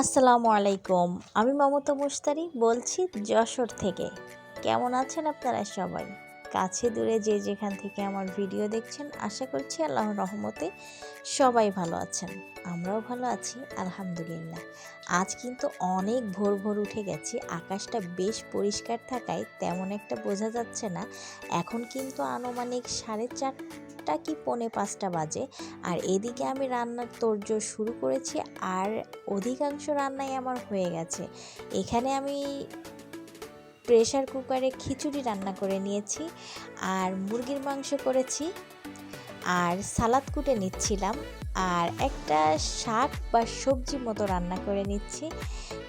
আসসালামু আলাইকুম, আমি মমতা মুস্তারি বলছি যশোর থেকে। কেমন আছেন আপনারা সবাই? কাছে দূরে যে যেখান থেকে আমার ভিডিও দেখছেন, আশা করছি আল্লাহর রহমতে সবাই ভালো আছেন। আমরাও ভালো আছি, আলহামদুলিল্লাহ। আজ কিন্তু অনেক ভোর ভোর উঠে গেছি, আকাশটা বেশ পরিষ্কার থাকায় তেমন একটা বোঝা যাচ্ছে না। এখন কিন্তু আনুমানিক সাড়ে চারটা কি পৌনে পাঁচটা বাজে। আর এদিকে আমি রান্নার তোড়জোড় শুরু করেছি আর অধিকাংশ রান্নাই আমার হয়ে গেছে। এখানে আমি প্রেশার কুকারে খিচুড়ি রান্না করে নিয়েছি আর মুরগির মাংস করেছি আর সালাদ কুটে নিচ্ছিলাম আর একটা শাক বা সবজি মতো রান্না করে নিচ্ছি।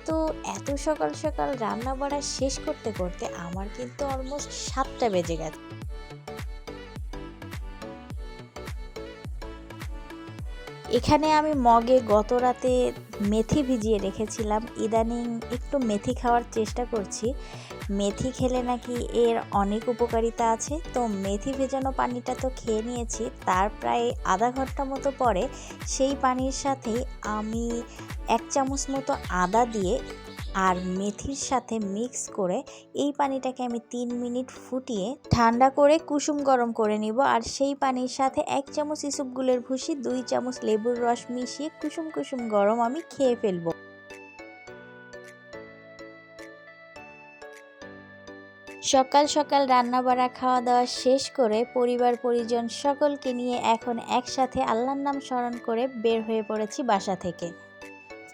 তো এত সকাল সকাল রান্না বাড়া শেষ করতে করতে আমার কিন্তু অলমোস্ট সাতটা বেজে গেছে। এখানে আমি মগে গত রাতে মেথি ভিজিয়ে রেখেছিলাম। ইদানিং একটু মেথি খাওয়ার চেষ্টা করছি। মেথি খেলে নাকি এর অনেক উপকারিতা আছে। তো মেথি ভেজানো পানিটা তো খেয়ে নিয়েছি। তার প্রায় আধা ঘণ্টা মতো পরে সেই পানির সাথে আমি এক চামচ মতো আদা দিয়ে আর মেথির সাথে মিক্স করে এই পানিটাকে আমি তিন মিনিট ফুটিয়ে ঠান্ডা করে কুসুম গরম করে নিব। আর সেই পানির সাথে এক চামচ ইসুপগুলের ভুসি, দুই চামচ লেবুর রস মিশিয়ে কুসুম কুসুম গরম আমি খেয়ে ফেলব। সকাল সকাল রান্না বাড়া খাওয়া দাওয়া শেষ করে পরিবার পরিজন সকলকে নিয়ে এখন একসাথে আল্লাহর নাম স্মরণ করে বের হয়ে পড়েছি বাসা থেকে।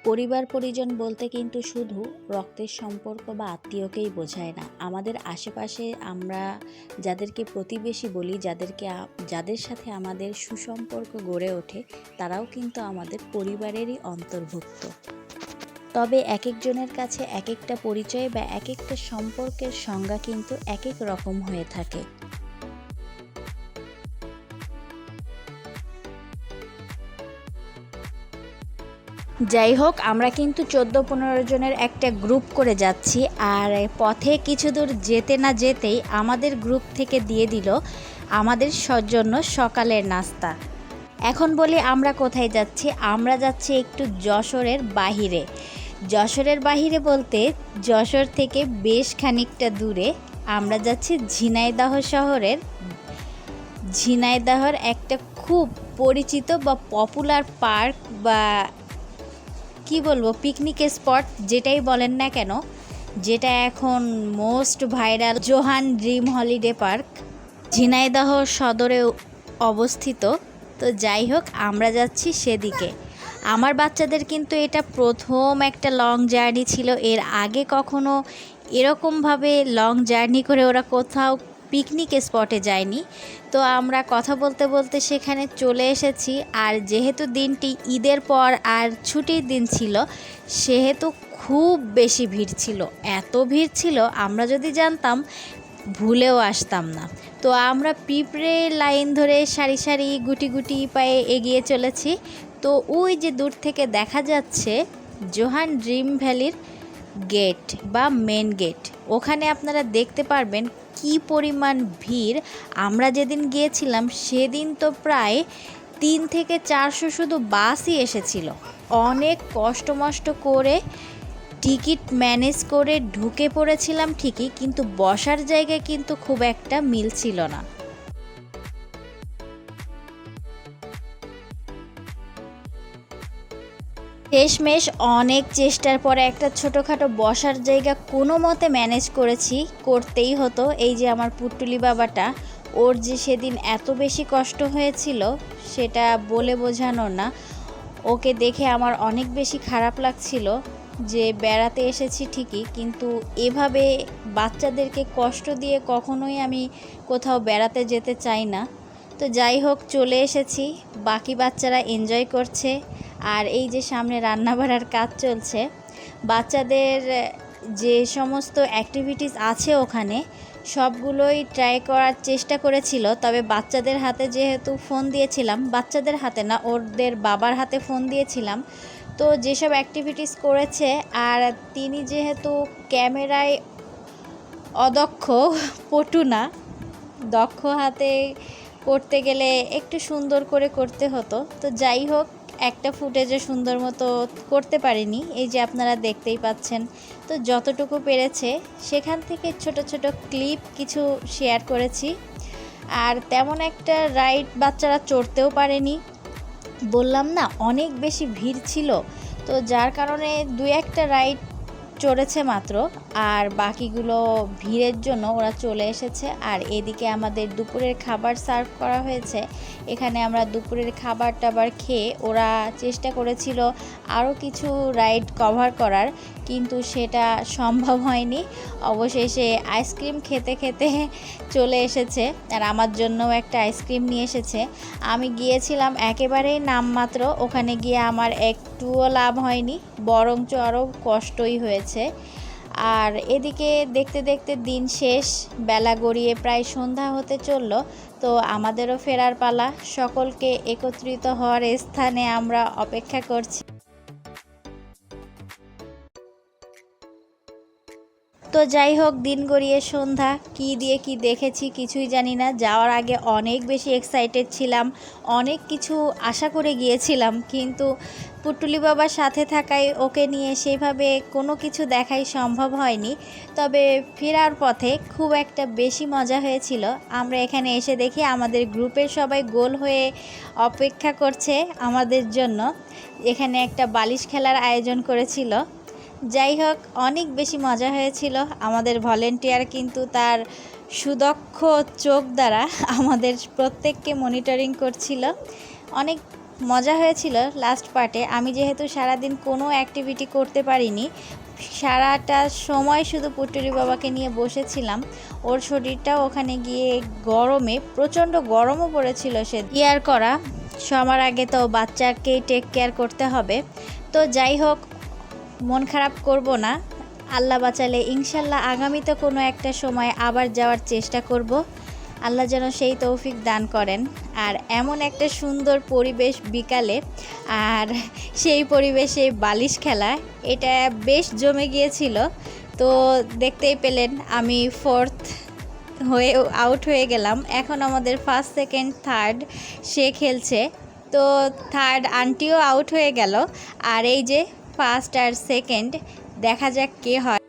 পরিবার পরিজন বলতে কিন্তু শুধু রক্তের সম্পর্ক বা আত্মীয়কেই বোঝায় না। আমাদের আশেপাশে আমরা যাদেরকে প্রতিবেশী বলি, যাদেরকে যাদের সাথে আমাদের সুসম্পর্ক গড়ে ওঠে, তারাও কিন্তু আমাদের পরিবারেরই অন্তর্ভুক্ত। তবে এক একজনের কাছে এক একটা পরিচয় বা এক একটা সম্পর্কের সংজ্ঞা কিন্তু এক এক রকম হয়ে থাকে। যাই হোক আমরা কিন্তু চোদ্দ পনেরো জনের একটা গ্রুপ করে যাচ্ছি আর পথে কিছু দূর যেতে না যেতেই আমাদের গ্রুপ থেকে দিয়ে দিল আমাদের জন্য সকালের নাস্তা। এখন বলি আমরা কোথায় যাচ্ছি। আমরা যাচ্ছি একটু যশোরের বাহিরে। যশোরের বাহিরে বলতে যশোর থেকে বেশ খানিকটা দূরে আমরা যাচ্ছি ঝিনাইদহ শহরের। ঝিনাইদহর একটা খুব পরিচিত বা পপুলার পার্ক বা কি বলব পিকনিক স্পট যেটাই বলেন না কেন, যেটা এখন most viral Johan dream holiday park Jhenaidah সদরে অবস্থিত। তো যাই হোক, আমরা যাচ্ছি সেদিকে। আমার বাচ্চাদের কিন্তু এটা প্রথম একটা লং জার্নি ছিল। এর আগে কখনো এরকমভাবে লং জার্নি করে ওরা কোথাও পিকনিক স্পটে যায়নি তো আমরা কথা বলতে বলতে সেখানে চলে এসেছি। আর যেহেতু দিনটি ঈদের পর আর ছুটির দিন ছিল, সেহেতু খুব বেশি ভিড় ছিল। এত ভিড় ছিল, আমরা যদি জানতাম, ভুলেও আসতাম না। তো আমরা পিঁপড়ে লাইন ধরে সারি সারি, গুটি গুটি পায়ে এগিয়ে চলেছি। তো ওই যে দূর থেকে দেখা যাচ্ছে, জোহান ড্রিম ভ্যালির গেট বা মেন গেট। ওখানে আপনারা দেখতে পারবেন কি পরিমাণ ভিড়। আমরা যেদিন গিয়েছিলাম, সেদিন তো প্রায় তিন থেকে চারশো শুধু বাসই এসেছিল। অনেক কষ্ট মষ্ট করে টিকিট ম্যানেজ করে ঢুকে পড়েছিলাম ঠিকই, কিন্তু বসার জায়গায় কিন্তু খুব একটা মিল ছিল না। শেষমেশ অনেক চেষ্টার পরে একটা ছোটোখাটো বসার জায়গা কোনো মতে ম্যানেজ করেছি, করতেই হতো। এই যে আমার পুটুলি বাবাটা, ওর যে সেদিন এত বেশি কষ্ট হয়েছিল, সেটা বলে বোঝানো না। ওকে দেখে আমার অনেক বেশি খারাপ লাগছিল যে বেড়াতে এসেছি ঠিকই, কিন্তু এভাবে বাচ্চাদেরকে কষ্ট দিয়ে কখনোই আমি কোথাও বেড়াতে যেতে চাই না। তো যাই হোক, চলে এসেছি। বাকি বাচ্চারা এনজয় করছে। আর এই যে সামনে রান্না রান্নাবাড়ার কাজ চলছে, বাচ্চাদের যে সমস্ত অ্যাক্টিভিটিস আছে ওখানে, সবগুলোই ট্রাই করার চেষ্টা করেছিল, তবে বাচ্চাদের হাতে যেহেতু ফোন দিয়েছিলাম, বাচ্চাদের হাতে না, ওদের বাবার হাতে ফোন দিয়েছিলাম, তো যেসব অ্যাক্টিভিটিস করেছে আর তিনি যেহেতু ক্যামেরায় অদক্ষ, পটু না, দক্ষ হাতে করতে গেলে একটু সুন্দর করে করতে হতো, তো যাই হোক একটা ফুটেজে সুন্দর মতো করতে পারিনি, এই যে আপনারা দেখতেই পাচ্ছেন। তো যতটুকু পেরেছে, সেখান থেকে ছোট ছোট ক্লিপ কিছু শেয়ার করেছি। আর তেমন একটা রাইড বাচ্চারা চড়তেও পারেনি। বললাম না, অনেক বেশি ভিড় ছিল। তো যার কারণে দু একটা রাইড চড়েছে মাত্র। আর বাকিগুলো ভিড়ের জন্য ওরা চলে এসেছে। আর এদিকে আমাদের দুপুরের খাবার সার্ভ করা হয়েছে। এখানে আমরা দুপুরের খাবার টাবার খেয়ে ওরা চেষ্টা করেছিল আরও কিছু রাইড কভার করার, কিন্তু সেটা সম্ভব হয়নি। অবশেষে আইসক্রিম খেতে খেতে চলে এসেছে আর আমার জন্যও একটা আইসক্রিম নিয়ে এসেছে। আমি গিয়েছিলাম একেবারেই নামমাত্র, ওখানে গিয়ে আমার একটুও লাভ হয়নি, বরঞ্চ আরও কষ্টই হয়েছে। আর এদিকে দেখতে দেখতে দিন শেষ, বেলা গড়িয়ে প্রায় সন্ধ্যা হতে চলল, তো আমাদেরও ফেরার পালা। সকলকে একত্রিত হওয়ার স্থানে আমরা অপেক্ষা করছি। তো যাই হোক, দিন গড়িয়ে সন্ধ্যা। কি দিয়ে কি দেখেছি কিছুই জানি না। যাওয়ার আগে অনেক বেশি এক্সাইটেড ছিলাম, অনেক কিছু আশা করে গিয়েছিলাম, কিন্তু পুটুলি বাবার সাথে থাকায় ওকে নিয়ে সেইভাবে কোনো কিছু দেখাই সম্ভব হয়নি। তবে ফেরার পথে খুব একটা বেশি মজা হয়েছিল। আমরা এখানে এসে দেখি আমাদের গ্রুপের সবাই গোল হয়ে অপেক্ষা করছে আমাদের জন্য। এখানে একটা বালিশ খেলার আয়োজন করেছিল। যাই হোক, অনেক বেশি মজা হয়েছিল আমাদের ভলেন্টিয়ার কিন্তু তার সুদক্ষ চোখ দ্বারা আমাদের প্রত্যেককে মনিটরিং করছিল। অনেক মজা হয়েছিল লাস্ট পার্টে আমি যেহেতু সারাদিন কোনো অ্যাক্টিভিটি করতে পারিনি, সারাটা সময় শুধু পুটুরি বাবাকে নিয়ে বসেছিলাম। ওর শরীরটাও ওখানে গিয়ে গরমে, প্রচণ্ড গরমও পড়েছিল সে ইয়ার করা। সবার আগে তো বাচ্চাকেই টেক কেয়ার করতে হবে। তো যাই হোক মন খারাপ করব না। আল্লাহ বাঁচালে ইনশাল্লাহ আগামীতে কোনো একটা সময় আবার যাওয়ার চেষ্টা করব। আল্লাহ যেন সেই তৌফিক দান করেন। আর এমন একটা সুন্দর পরিবেশ বিকালে, আর সেই পরিবেশে বালিশ খেলা, এটা বেশ জমে গিয়েছিল। তো দেখতেই পেলেন, আমি ফোর্থ হয়ে আউট হয়ে গেলাম। এখন আমাদের ফার্স্ট সেকেন্ড থার্ড সে খেলছে। তো থার্ড আন্টিও আউট হয়ে গেল। আর এই যে ফার্স্ট আর সেকেন্ড দেখা যাক কে হয়।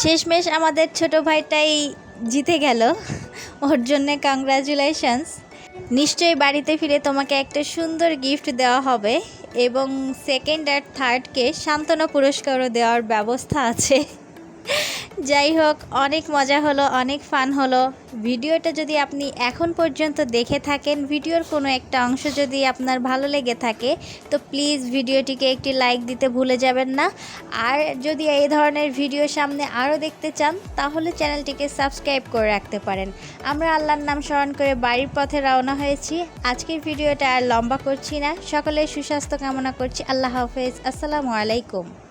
শেষমেশ আমাদের ছোট ভাইটাই জিতে গেল। ওর জন্যে কংগ্রাচুলেশনস নিশ্চয়ই বাড়িতে ফিরে তোমাকে একটা সুন্দর গিফট দেওয়া হবে এবং সেকেন্ড আর থার্ডকে সান্ত্বনা পুরস্কারও দেওয়ার ব্যবস্থা আছে। যাই হোক, অনেক মজা হলো, অনেক ফান হলো। ভিডিওটা যদি আপনি এখন পর্যন্ত দেখে থাকেন, ভিডিওর কোনো একটা অংশ যদি আপনার ভালো লেগে থাকে, তো প্লিজ ভিডিওটিকে একটি লাইক দিতে ভুলে যাবেন না। আর যদি এই ধরনের ভিডিও সামনে আরও দেখতে চান, তাহলে চ্যানেলটিকে সাবস্ক্রাইব করে রাখতে পারেন। আমরা আল্লাহর নাম স্মরণ করে বাড়ির পথে রওনা হয়েছি। আজকের ভিডিওটা আর লম্বা করছি না। সকলের সুস্বাস্থ্য কামনা করছি। আল্লাহ হাফেজ। আসসালামু আলাইকুম।